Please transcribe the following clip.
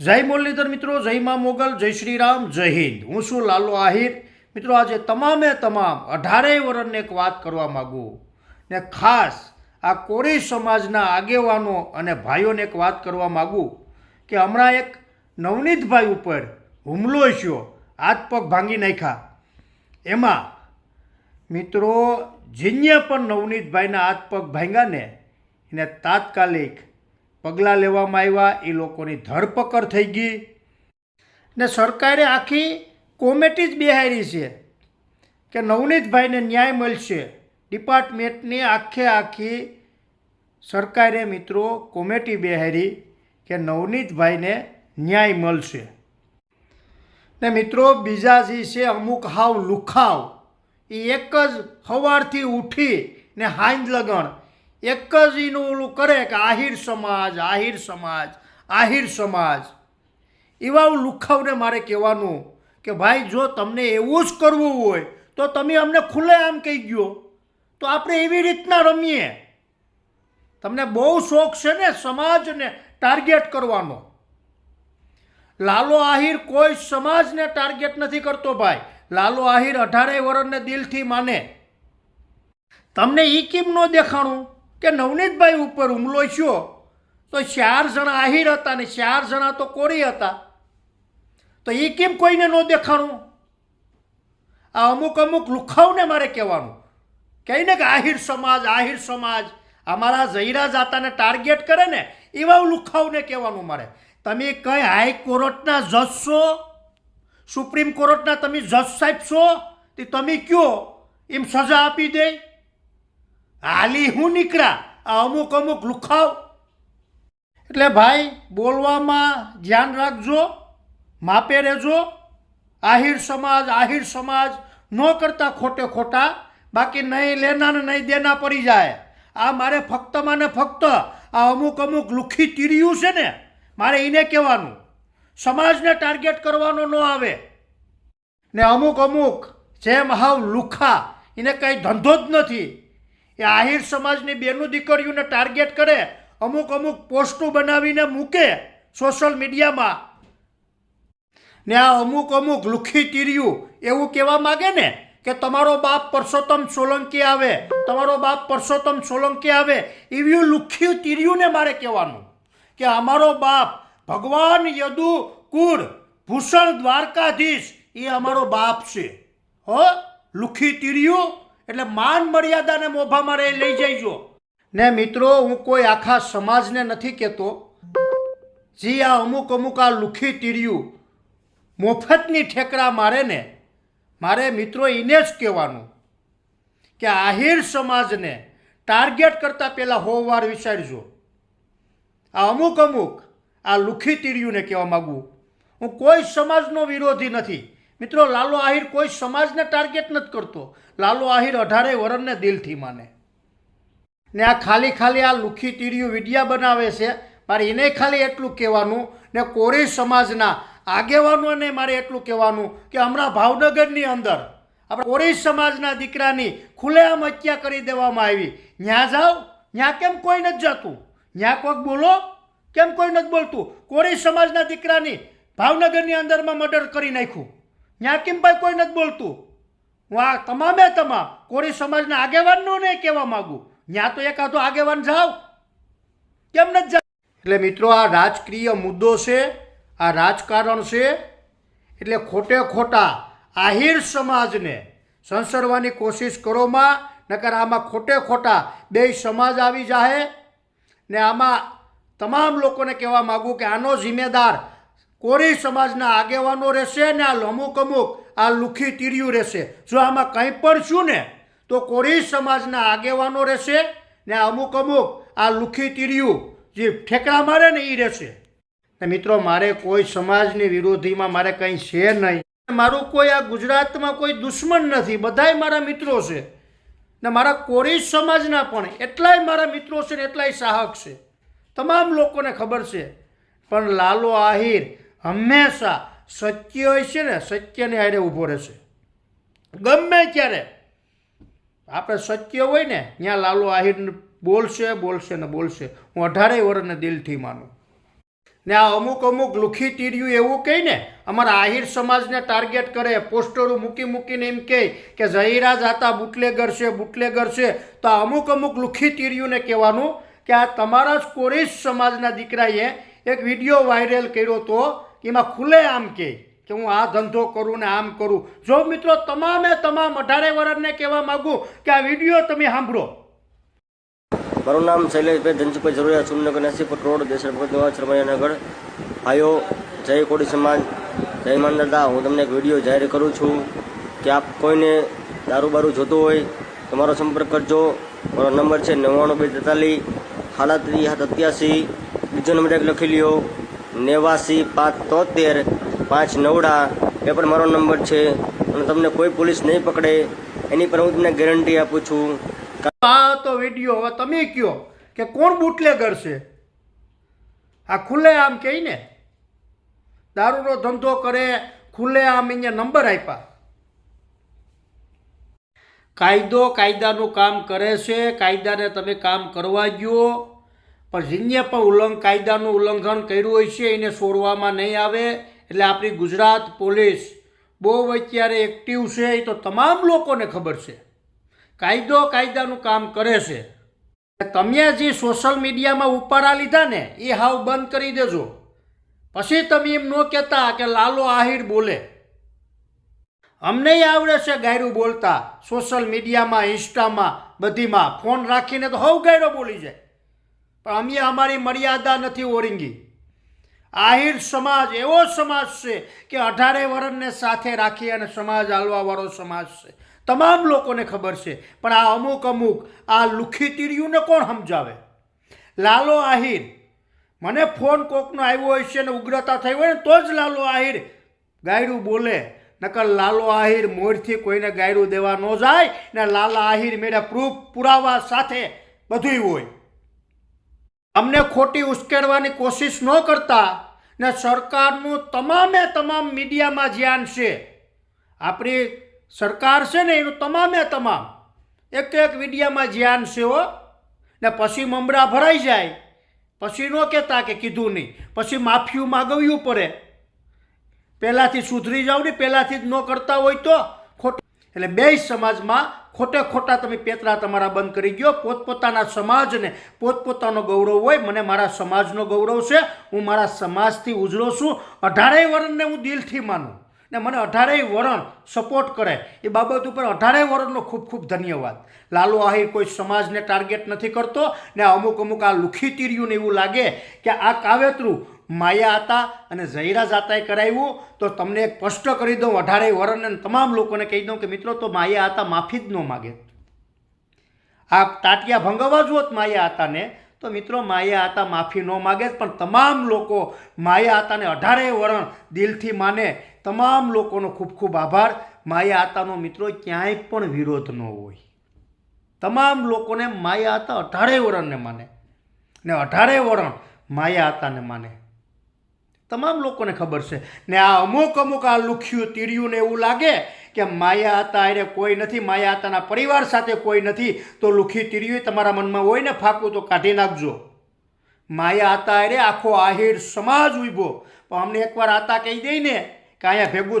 જય મુરલીધર મિત્રો, જય મા મોગલ, જય શ્રી રામ જય હિન્દ. હું છું લાલો આહિર. મિત્રો, આજે તમામે તમામ અઢારેય વર્ષને એક વાત કરવા માગું ને ખાસ આ કોળી સમાજના આગેવાનો અને ભાઈઓને એક વાત કરવા માગું કે હમણાં એક નવનીતભાઈ ઉપર હુમલો થયો, હાથ પગ ભાંગી નાખ્યા. એમાં મિત્રો, જીન્યા પણ નવનીતભાઈના હાથ પગ ભાંગ્યા ને એને તાત્કાલિક પગલાં લેવામાં આવ્યા, એ લોકોની ધરપકડ થઈ ગઈ. ને સરકારે આખી કોમેટી જ બેહારી છે કે નવનીતભાઈને ન્યાય મળશે. ડિપાર્ટમેન્ટની આખે આખી સરકારે મિત્રો કોમેટી બેહારી કે નવનીતભાઈને ન્યાય મળશે. ને મિત્રો બીજા જે છે અમુક હાવ લુખાવ, એ એક જ સવારથી ઉઠી ને હાંજ લગણ એક જ એનું ઓલું કરે કે આહિર સમાજ આહિર સમાજ આહિર સમાજ. એવા લુખાવને મારે કહેવાનું કે ભાઈ, જો તમને એવું જ કરવું હોય, તો તમે અમને ખુલ્લે આમ કહી ગયો તો આપણે એવી રીતના રમીએ. તમને બહુ શોખ છે ને સમાજને ટાર્ગેટ કરવાનો. લાલો આહિર કોઈ સમાજને ટાર્ગેટ નથી કરતો ભાઈ. લાલો આહિર અઢારેય વર્ષને દિલથી માને. તમને એ કેમ ન દેખાણું? કે નવનીતભાઈ ઉપર હુમલો થયો, તો ચાર જણા આહિર હતા ને ચાર જણા તો કોરી હતા. તો એ કેમ કોઈને ન દેખાણું? આ અમુક અમુક લુખાવને મારે કહેવાનું. કહીને કે આહિર સમાજ આહિર સમાજ, અમારા જહીરા જાતાને ટાર્ગેટ કરે ને, એવા લુખાવને કહેવાનું મારે. તમે કઈ હાઈકોર્ટના જજ છો? સુપ્રીમ કોર્ટના તમે જજ સાહેબ છો? તે તમે કયો? એમ સજા આપી દે. હાલી હું નીકળ્યા? આ અમુક અમુક લુખાવ. એટલે ભાઈ, બોલવામાં ધ્યાન રાખજો, માપે રહેજો. આહિર સમાજ આહિર સમાજ ન કરતા ખોટે ખોટા, બાકી નહીં લેના ને નહીં દેના પડી જાય. આ મારે ફક્તમાં ને ફક્ત આ અમુક અમુક લુખી તીર્યું છે ને, મારે એને કહેવાનું. સમાજને ટાર્ગેટ કરવાનો ન આવે. ને અમુક અમુક જેમ હાવ લુખા, એને કંઈ ધંધો જ નથી. એ આહિર સમાજની બેનું દીકરીઓને ટાર્ગેટ કરે, અમુક અમુક પોસ્ટો બનાવીને મૂકે સોશિયલ મીડિયામાં. ને આ અમુક અમુક લુખી તીર્યું એવું કહેવા માગે ને કે તમારો બાપ પરસોત્તમ સોલંકી આવે, તમારો બાપ પરસોત્તમ સોલંકી આવે, એવું લુખ્યું તીર્યુંને મારે કહેવાનું કે અમારો બાપ ભગવાન યદુ કુળ ભૂષણ દ્વારકાધીશ, એ અમારો બાપ છે. હો, લુખી તીર્યું એટલે માન મર્યાદાને મોભા મારે લઈ જઈજો. ને મિત્રો, હું કોઈ આખા સમાજને નથી કહેતો. જે આ અમુક અમુક આ લુખી તીર્યું મફતની ઠેકરા મારે ને, મારે મિત્રો એને જ કહેવાનું કે આહિર સમાજને ટાર્ગેટ કરતાં પહેલાં હોવાર વિચારજો. આ અમુક અમુક આ લુખી તીર્યુંને કહેવા માગું. હું કોઈ સમાજનો વિરોધી નથી. મિત્રો, લાલો આહિર કોઈ સમાજને ટાર્ગેટ નથી કરતો. લાલો આહિર અઢારે વરણને દિલથી માને. ને આ ખાલી ખાલી આ લુખી તીડિયું વિડિયા બનાવે છે. મારે એને ખાલી એટલું કહેવાનું ને કોરી સમાજના આગેવાનોને મારે એટલું કહેવાનું કે હમણાં ભાવનગરની અંદર આપણે કોરી સમાજના દીકરાની ખુલ્લેઆમ હત્યા કરી દેવામાં આવી. ન્યા જાઓ, ન્યા કેમ કોઈ નથી જતું? ન્યા કોઈક બોલો, કેમ કોઈ નથી બોલતું? કોરી સમાજના દીકરાની ભાવનગરની અંદરમાં મર્ડર કરી નાખ્યું. ન્યા કેમ ભાઈ કોઈ નથી બોલતું? હું આ તમામે તમામ કોરી સમાજના નહીં કહેવા માગું. ન્યા તો એકાદો આગેવાન જાઓ. કેમ નથી જાવ એટલે મિત્રો આ રાજકીય મુદ્દો છે, આ રાજકારણ છે, એટલે ખોટે ખોટા આહિર સમાજને સંસરવાની કોશિશ કરોમાં, નકર આમાં ખોટે ખોટા બે સમાજ આવી જાહે. ને આમાં તમામ લોકોને કહેવા માગું કે આનો જિમ્મેદાર કોરી સમાજના આગેવાનો રહેશે ને આ અમુક અમુક, આ લુખી તીર્યું રહેશે. જો આમાં કંઈ પણ છું ને, તો કોરી સમાજના આગેવાનો રહેશે ને અમુક અમુક, આ લુખી તીર્યું જે ઠેકડા મારે ને એ રહેશે. ને મિત્રો, મારે કોઈ સમાજની વિરોધીમાં મારે કંઈ છે નહીં. મારું કોઈ આ ગુજરાતમાં કોઈ દુશ્મન નથી. બધાય મારા મિત્રો છે. ને મારા કોરી સમાજના પણ એટલાય મારા મિત્રો છે ને એટલાય સાહક છે. તમામ લોકોને ખબર છે. પણ લાલો આહિર હંમેશા સત્ય હોય છે ને, સત્યને આડે ઊભો રહેશે. ગમે ત્યારે આપણે સત્ય હોય ને, ત્યાં લાલુ આહિર બોલશે બોલશે ને બોલશે. હું અઢારેય વર્ષને દિલથી માનું. ને આ અમુક અમુક લુખી તીર્યું એવું કહે ને, અમારા આહિર સમાજને ટાર્ગેટ કરે, પોસ્ટરો મૂકી મૂકીને એમ કહે કે જહીરા જાતા બુટલેગર છે બુટલેગર છે. તો આ અમુક અમુક લુખી તીર્યુંને કહેવાનું કે આ તમારા જ કોરીશ સમાજના દીકરાએ એક વીડિયો વાયરલ કર્યો તો કે એમાં ખુલે આમ કે કે હું આ ધંધો કરું ને આમ કરું. જો મિત્રો તમામે તમામ અઢારે વર્ષને કહેવા માગું કે આ વીડિયો તમે સાંભળો. મારું નામ શૈલેષભાઈ ધનસુભાઈ જરૂરિયા સુમનગર નસીપટ રોડ, દેસર ભગત રમૈયાનગર ભાઈઓ, જય કોડી સમાજ, જય માન દાદા હું તમને એક વીડિયો જાહેર કરું છું કે આપ કોઈને દારૂ બારૂ જોતો હોય તો મારો સંપર્ક કરજો. મારો નંબર છે નવ્વાણું બે તેતાલીસ સાડત્રીસ સાત સત્યાસી બીજો નંબર એક લખી લ્યો. નેવાસી પાંચ તોતેર પાંચ નવડા. એ પણ મારો નંબર છે. અને તમને કોઈ પોલીસ નહીં પકડે. એની પર હું તમને ગેરંટી આપું છું. આ તો વીડિયો. હવે તમે કયો કે કોણ બુટલેગર છે? આ ખુલ્લે આમ કહે ને દારૂનો ધંધો કરે ખુલ્લે આમ અહીંયા નંબર આપ્યા. કાયદો કાયદાનું કામ કરે છે. કાયદાને તમે કામ કરવા ગયો. પણ જેને પણ ઉલ્લંઘ કાયદાનું ઉલ્લંઘન કર્યું હોય છે, એને છોડવામાં નહીં આવે. એટલે આપણી ગુજરાત પોલીસ બહુ અત્યારે એક્ટિવ છે, એ તો તમામ લોકોને ખબર છે. કાયદો, કાયદાનું કામ કરે છે. તમે જે સોશિયલ મીડિયામાં ઉપાડા લીધા ને, એ હાવ બંધ કરી દેજો. પછી તમે એમ ન કહેતા કે લાલો આહિર બોલે. અમને આવડે છે ગાયરું બોલતા. સોશિયલ મીડિયામાં ઇન્સ્ટામાં બધીમાં ફોન રાખીને તો હવ ગાયરો બોલી જાય. પણ અમે અમારી મર્યાદા નથી ઓળંગી. આહિર સમાજ એવો સમાજ છે કે અઢારે વર્ણને સાથે રાખી અને સમાજ હાલવાવાળો સમાજ છે. તમામ લોકોને ખબર છે, પણ આ અમુક અમુક, આ લુખી તીર્યુંને કોણ સમજાવે? લાલો આહિર, મને ફોન કોકનો આવ્યો હોય છે ને ઉગ્રતા થઈ હોય ને તો જ લાલો આહિર. ગાયરું બોલે, નકર લાલો આહિર મોરથી કોઈને ગાયરું દેવા ન જાય ને લાલા આહિર મેળે પ્રૂફ પુરાવા સાથે બધુંય હોય. અમને ખોટી ઉશ્કેરવાની કોશિશ ન કરતા ને સરકારનું તમામે તમામ મીડિયામાં ધ્યાન છે. આપણી સરકાર છે ને એનું તમામે તમામ એક એક મીડિયામાં ધ્યાન છે હો. ને પછી મમરા ભરાઈ જાય. પછી ન કહેતા કે કીધું નહીં. પછી માફિયું માગવ્યું પડે. પહેલાંથી સુધરી જાવ ને પહેલાંથી જ ન કરતા હોય તો એટલે બે સમાજમાં ખોટે ખોટા તમે પેતરા તમારા બંધ કરી ગયો પોતપોતાના સમાજને પોતપોતાનો ગૌરવ હોય, મને મારા સમાજનો ગૌરવ છે, હું મારા સમાજથી ઉજળો છું. અઢારેય વર્ણને હું દિલથી માનું. ને મને અઢારેય વરણ સપોર્ટ કરે. એ બાબત ઉપર અઢારેય વરણનો ખૂબ ખૂબ ધન્યવાદ. લાલુ આહિર કોઈ સમાજને ટાર્ગેટ નથી કરતો. ને અમુક અમુક આ લુખી તીર્યુંને એવું લાગે કે આ કાવેતરું માયા હતા અને ઝહીરા જાતાએ કરાવ્યું, તો તમને એક સ્પષ્ટ કરી દઉં, અઢારે વરણ અને તમામ લોકોને કહી દઉં કે મિત્રો, તો માયા હતા માફી જ ન માગે. આ ટાટિયા ભંગવા જ હોત માયા હતાને તો મિત્રો, માયા હતા માફી ન માગે પણ તમામ લોકો માયા હતાને અઢારે વરણ દિલથી માને. તમામ લોકોનો ખૂબ ખૂબ આભાર. માયા હતાનો મિત્રો, ક્યાંય પણ વિરોધ ન હોય. તમામ લોકોને માયા હતા અઢારે વરણને માને. ને અઢારે વરણ માયા હતાને માને. તમામ લોકોને ખબર છે. ને આ અમુક અમુક આ લુખ્યું તીર્યું ને એવું લાગે કે માયા હતા, એને કોઈ નથી, માયા હતાના પરિવાર સાથે કોઈ નથી, તો લુખી તીર્યું તમારા મનમાં હોય ને ફાકું તો કાઢી નાખજો. માયા હતા અરે આખો આહિર સમાજ ઊભો. પણ અમને એકવાર આતા કહી દઈ ને કે અહીંયા ભેગું